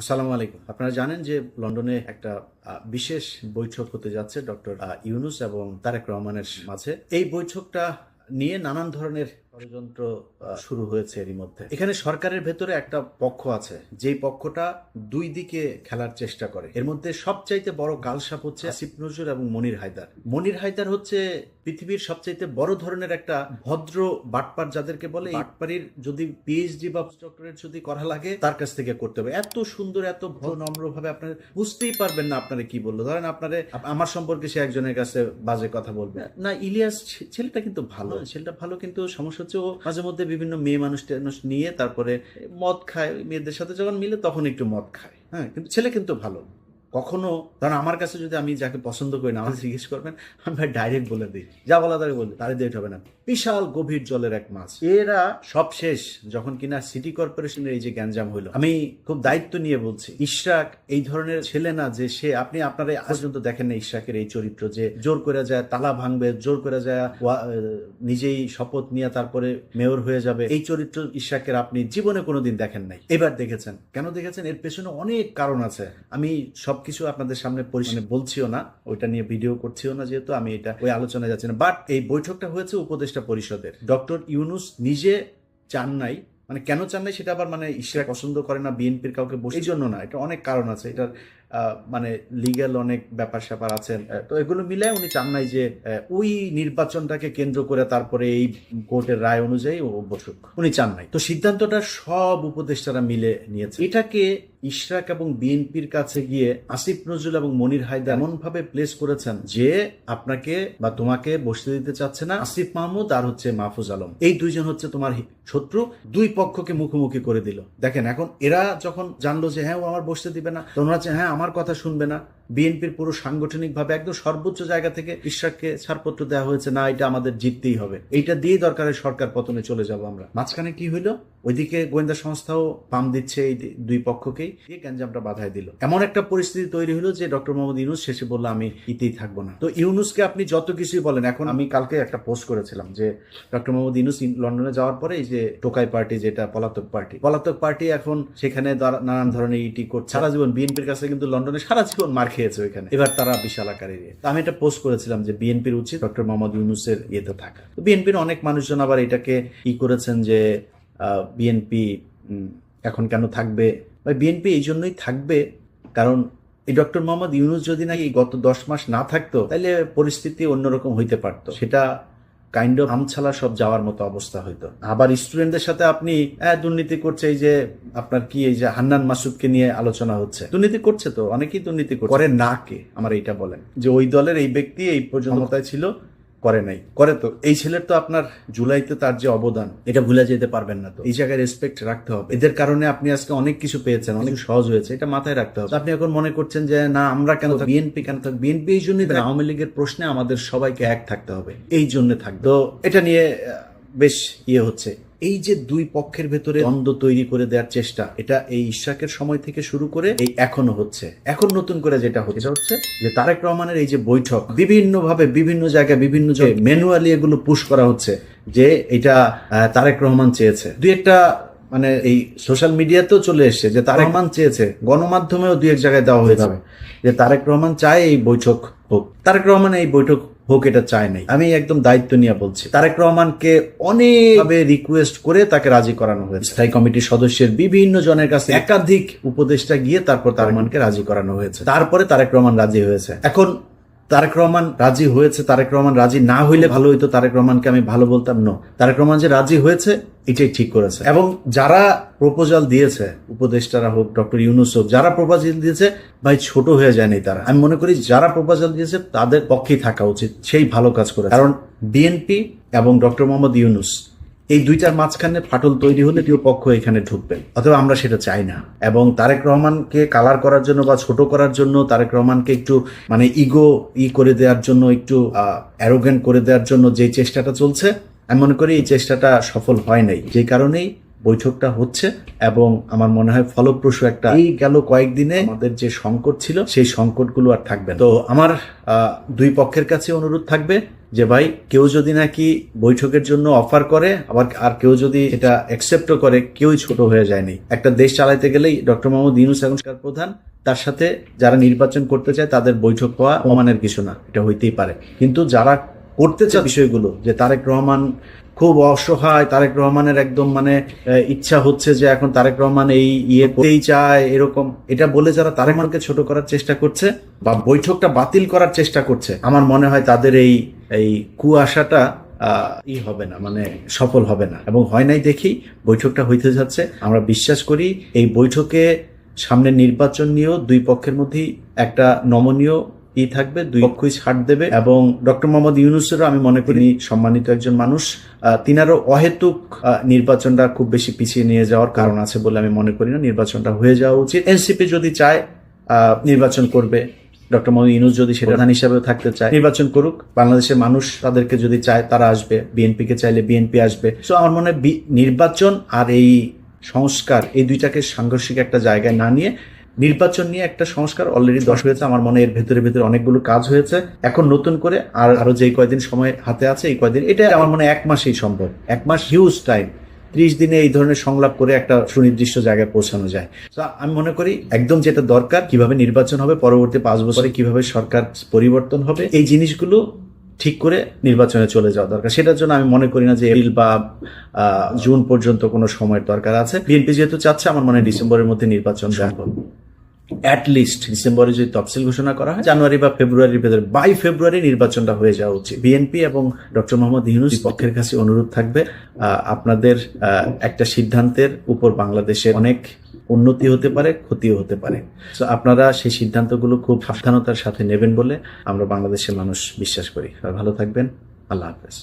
আসসালামু আলাইকুম। আপনারা জানেন যে লন্ডনে একটা বিশেষ বৈঠক হতে যাচ্ছে ডক্টর ইউনুস এবং তারেক রহমানের মাঝে। এই বৈঠকটা নিয়ে নানান ধরনের ষড়যন্ত্র শুরু হয়েছে এরই মধ্যে। এখানে সরকারের ভেতরে একটা পক্ষ আছে যেই পক্ষটা দুই দিকে খেলার চেষ্টা করে। এর মধ্যে সবচাইতে বড় গালসাপ হচ্ছে আসিফ নজরুল এবং মনির হায়দার। মনির হায়দার হচ্ছে পৃথিবীর সবচাইতে বড় ধরনের একটা ভদ্র বাটপার যাদেরকে বলে বাটপারির যদি পিএইচডি বা ডক্টরেট যদি করা লাগে তার কাছ থেকে করতে হবে। এত সুন্দর এত ভদ্র নম্র ভাবে আপনার বুঝতেই পারবেন না আপনারা কি বলল। ধরেন আপনারে আমার সম্পর্কে সে একজনের কাছে বাজে কথা বলবে। না ইলিয়াস ছেলেটা কিন্তু ভালো। ছেলেটা ভালো কিন্তু সমস্যা হচ্ছে ও মাঝে মধ্যে বিভিন্ন মেয়ে মানুষ টানুষ নিয়ে তারপরে মদ খায়, মেয়েদের সাথে যখন মিলে তখন একটু মদ খায়। হ্যাঁ কিন্তু ছেলে কিন্তু ভালো কখনো, ধরেন আমার কাছে যদি আমি যাকে পছন্দ করি না আমাকে জিজ্ঞেস করবেন, আমি ডাইরেক্ট বলে দিই। যা বলা তাকে বলি তারে দিয়ে হবে না। বিশাল গভীর জলের এক মাছ। এরা সব শেষ যখন কিনা সিটি কর্পোরেশনের এই যে গ্যাঞ্জাম হইল। আমি খুব দায়িত্ব নিয়ে বলছি, ইশরাক এই ধরনের ছেলে না যে সে আপনি আপনারা পর্যন্ত দেখেন না ইশরাকের এই চরিত্র যে জোর করে যায়, তালা ভাঙবে, জোর করে যায় নিজেই শপথ নিয়ে তারপরে মেয়র হয়ে যাবে। এই চরিত্র ইশরাকের আপনি জীবনে কোনোদিন দেখেন নাই। এবার দেখেছেন। কেন দেখেছেন? এর পেছনে অনেক কারণ আছে। আমি সবকিছু আপনাদের সামনে পরিষ্কার বলছিও না, ওইটা নিয়ে ভিডিও করছিও না যেহেতু, আমি এটা ওই আলোচনায় যাচ্ছি না। বাট এই বৈঠকটা হয়েছে উপদেষ্টা পরিষদের। ডক্টর ইউনুস নিজে চান নাই মানে কেন চান নাই সেটা আবার মানে ইশরাক পছন্দ করে না বিএনপির কাউকে বসে জন্য না, এটা অনেক কারণ আছে। এটার মানে লিগ্যাল অনেক ব্যাপার স্যাপার আছে তো এগুলো মিলে উনি চান নাই যে ওই নির্বাচনটাকে কেন্দ্র করে তারপরে এই কোর্টের রায় অনুযায়ী ও বসুক। উনি চান নাই। তো সিদ্ধান্তটা সব উপদেষ্টারা মিলে নিয়েছে। এটাকে ইশরাক এবং বিএনপির কাছে গিয়ে আসিফ নজরুল এবং মনির হায়দার এমন ভাবে প্লেস করেছেন যে, আপনাকে বা তোমাকে বসতে দিতে চাচ্ছে না আসিফ মাহমুদ আর হচ্ছে মাহফুজ আলম। এই দুইজন হচ্ছে তোমার শত্রু, দুই পক্ষকে মুখোমুখি করে দিল। দেখেন, এখন এরা যখন জানলো যে হ্যাঁ ও আমার বসতে দিবে না হচ্ছে হ্যাঁ আমার কথা শুনবে না। বিএনপির পুরো সাংগঠনিক ভাবে একদম সর্বোচ্চ জায়গা থেকে ইশরাককে ছাড়পত্র দেওয়া হয়েছে। না, এটা আমাদের জিততেই হবে। এইটা দিয়ে দরকারের সরকার পতনে চলে যাব আমরা। মাঝখানে কি হইল? ওইদিকে গোয়েন্দা সংস্থাও পাম দিচ্ছে এই দুই পক্ষকেই। দিয়ে গ্যাঞ্জামটা বাধায় দিল। এমন একটা পরিস্থিতি তৈরি হলো যে ডক্টর মোহাম্মদ ইউনুস শেষে বলল, আমি ইতেই থাকব না। তো ইউনুসকে আপনি যত কিছুই বলেন, এখন আমি কালকে একটা পোস্ট করেছিলাম যে ডক্টর মোহাম্মদ ইউনুস লন্ডনে যাওয়ার পরে এই যে টোকাই পার্টি, যেটা পলাতক পার্টি পলাতক পার্টি এখন সেখানে নানান ধরনের ইটি করছে। সারা জীবন বিএনপির কাছে কিন্তু লন্ডনে সারা জীবন মার খেয়েছে ওইখানে। এবার তারা বিশাল আকারে। আমি এটা পোস্ট করেছিলাম যে বিএনপির উচিত ডক্টর মোহাম্মদ ইউনুসের ইয়েতে থাকা। বিএনপির অনেক মানুষজন আবার এটাকে ই করেছেন যে বিএনপি এখন কেন থাকবে? বা বিএনপি এই জন্যই থাকবে কারণ এই ডক্টর মোহাম্মদ ইউনুস যদি নাকি গত দশ মাস না থাকতো তাহলে পরিস্থিতি অন্যরকম হইতে পারতো। সেটা কাইন্ড অফ আমছালা সব যাওয়ার মতো অবস্থা হইতো। আবার স্টুডেন্টদের সাথে আপনি হ্যাঁ দুর্নীতি করছে এই যে আপনার কি এই যে হান্নান মাসুদকে নিয়ে আলোচনা হচ্ছে? দুর্নীতি করছে তো অনেকেই দুর্নীতি করছে। করে না কে? আমার এইটা বলেন। যে ওই দলের এই ব্যক্তি এই পর্যন্ত ছিল করে নাই। করে তো। এই ছেলের তো আপনার জুলাইতে তার যে অবদান, এটা ভুলে যেতে পারবেন না তো। এই জায়গায় রেসপেক্ট রাখতে হবে। এদের কারণে আপনি আজকে অনেক কিছু পেয়েছেন, অনেক সহজ হয়েছে, এটা মাথায় রাখতে হবে। আপনি এখন মনে করছেন যে, না, আমরা কেন বিএনপি কেন থাকব বিএনপি এই জন্যই। আওয়ামী লীগের প্রশ্নে আমাদের সবাইকে এক থাকতে হবে। এই জন্য থাকবে। তো এটা নিয়ে বেশ ইয়ে হচ্ছে। এই যে দুই পক্ষের ভেতরে দ্বন্দ্ব তৈরি করে দেওয়ার চেষ্টা, এটা এই ইশাকের সময় থেকে শুরু করে এই এখনও হচ্ছে। এখন নতুন করে যেটা হচ্ছে হচ্ছে যে তারেক রহমানের এই যে বৈঠক বিভিন্ন ভাবে বিভিন্ন জায়গায় বিভিন্ন ম্যানুয়ালি এগুলো পুশ করা হচ্ছে যে এটা তারেক রহমান চেয়েছে। দুই একটা মানে এই সোশ্যাল মিডিয়াতেও চলে এসছে যে তারেক রহমান চেয়েছে, গণমাধ্যমেও দুই এক জায়গায় দেওয়া হয়ে যাবে। যে তারেক রহমান চায় এই বৈঠক হোক। তারেক রহমান এই বৈঠক হোক, এটা চায় নাই। আমি একদম দায়িত্ব নিয়ে বলছি। তারেক রহমানকে অনেকভাবে রিকোয়েস্ট করে তাকে রাজি করানো হয়েছে। স্থায়ী কমিটির সদস্যের বিভিন্ন জনের কাছে একাধিক উপদেষ্টা গিয়ে তারপর তারেক রহমানকে রাজি করানো হয়েছে। তারপরে তারেক রহমান রাজি হয়েছে। এখন তারেক রহমান রাজি হয়েছে, তারেক রহমান রাজি না হইলে ভালো হইতো, তারেক রহমানকে আমি ভালো বলতাম নো তারেক রহমান যে রাজি হয়েছে, এটাই ঠিক করেছে। এবং যারা প্রপোজাল দিয়েছে, উপদেষ্টারা হোক, ডক্টর ইউনুস হোক, যারা প্রপোজাল দিয়েছে, ভাই ছোট হয়ে যায়নি তারা। আমি মনে করি যারা প্রপোজাল দিয়েছে, তাদের পক্ষেই থাকা উচিত, সেই ভালো কাজ করে কারণ বিএনপি এবং ডক্টর মোহাম্মদ ইউনুস এই দুইটার মাঝখানে ফাটল তৈরি হলে কেউ পক্ষ এখানে ঢুকবে। অথবা আমরা সেটা চাই না। এবং তারেক রহমানকে কালার করার জন্য বা ছোট করার জন্য, তারেক রহমানকে একটু মানে ইগো ই করে দেওয়ার জন্য, একটু অ্যারোগেন্ট করে দেওয়ার জন্য যে চেষ্টাটা চলছে, আমি মনে করি এই চেষ্টাটা সফল হয় নাই। যে কারণেই বৈঠকটা হচ্ছে এবং আমার মনে হয় ফলপ্রসূ একটা এই গেল কয়েকদিনে আমাদের যে সংকট ছিল, সেই সংকটগুলো আর থাকবে তো আমার দুই পক্ষের কাছে অনুরোধ থাকবে যে ভাই, কেউ যদি নাকি বৈঠকের জন্য অফার করে, আবার আর কেউ যদি এটা অ্যাকসেপ্টও করে, কেউই ছোট হয়ে যায়নি। একটা দেশ চালাইতে গেলেই ডক্টর মোহাম্মদ ইউনুস এখন প্রধান, তার সাথে যারা নির্বাচন করতে চায়, তাদের বৈঠক হওয়া অমানের কিছু না, এটা হইতেই পারে। কিন্তু যারা করতে চায় বিষয়গুলো, যে তারেক রহমান খুব অসহায় তারেক রহমানের একদম মানে ইচ্ছা হচ্ছে যে এখন তারেক রহমান এই ইয়ে করতেই চায়, এরকম। এটা বলে যারা তারেক রহমানকে ছোট করার চেষ্টা করছে বা বৈঠকটা বাতিল করার চেষ্টা করছে, আমার মনে হয় তাদের এই এই কুয়াশাটা ই হবে না মানে সফল হবে না। এবং হয় নাই দেখি বৈঠকটা হইতে যাচ্ছে। আমরা বিশ্বাস করি এই বৈঠকে সামনে নির্বাচন নিয়েও দুই পক্ষের মধ্যেই একটা নমনীয় ই থাকবে, দুই পক্ষই ছাড় দেবে এবং ডক্টর মোহাম্মদ ইউনুসেরও আমি মনে করি সম্মানিত একজন মানুষ তিনারও অহেতুক নির্বাচনটা খুব বেশি পিছিয়ে নিয়ে যাওয়ার কারণ আছে বলে আমি মনে করি না। নির্বাচনটা হয়ে যাওয়া উচিত। এনসিপি যদি চায় নির্বাচন করবে। ডক্টর মোহাম্মদ ইউনুস যদি সেটা প্রধান হিসাবেও থাকতে চায়, নির্বাচন করুক। বাংলাদেশের মানুষ তাদেরকে যদি চায়, তারা আসবে। বিএনপি কে চাইলে বিএনপি আসবে। সো আমার মনে হয় নির্বাচন আর এই সংস্কার, এই দুইটাকে সাংঘর্ষিক একটা জায়গায় না নিয়ে নির্বাচন নিয়ে একটা সংস্কার অলরেডি দশ হয়েছে, আমার মনে এর ভেতরে ভেতরে অনেকগুলো কাজ হয়েছে। এখন নতুন করে আর আরও যে কয়দিন সময় হাতে আছে, এই কয়দিন, এটা আমার মনে এক মাসেই সম্ভব। এক মাস হিউজ টাইম ত্রিশ দিনে এই ধরনের সংলাপ করে একটা সুনির্দিষ্ট জায়গায় পৌঁছানো যায়। তো আমি মনে করি একদম যেটা দরকার, কীভাবে নির্বাচন হবে, পরবর্তী পাঁচ বছরে কীভাবে সরকার পরিবর্তন হবে, এই জিনিসগুলো ঠিক করে নির্বাচনে চলে যাওয়া দরকার। সেটার জন্য আমি মনে করি না যে এপ্রিল বা জুন পর্যন্ত কোনো সময়ের দরকার আছে। বিএনপি যেহেতু চাচ্ছে, আমার মনে হয় ডিসেম্বরের মধ্যে নির্বাচন সম্ভব। অ্যাট লিস্ট ডিসেম্বরে যদি তফসিল ঘোষণা করা হয়, জানুয়ারি বা ফেব্রুয়ারির ভেতরে বাই ফেব্রুয়ারি নির্বাচনটা হয়ে যাওয়া উচিত। বিএনপি এবং ডক্টর মোহাম্মদ ইউনুস পক্ষের কাছে অনুরোধ থাকবে আপনাদের একটা সিদ্ধান্তের উপর বাংলাদেশের অনেক উন্নতি হতে পারে, ক্ষতিও হতে পারে। তো আপনারা সেই সিদ্ধান্তগুলো খুব সাবধানতার সাথে নেবেন বলে আমরা বাংলাদেশের মানুষ বিশ্বাস করি। ভালো থাকবেন। আল্লাহ হাফেজ।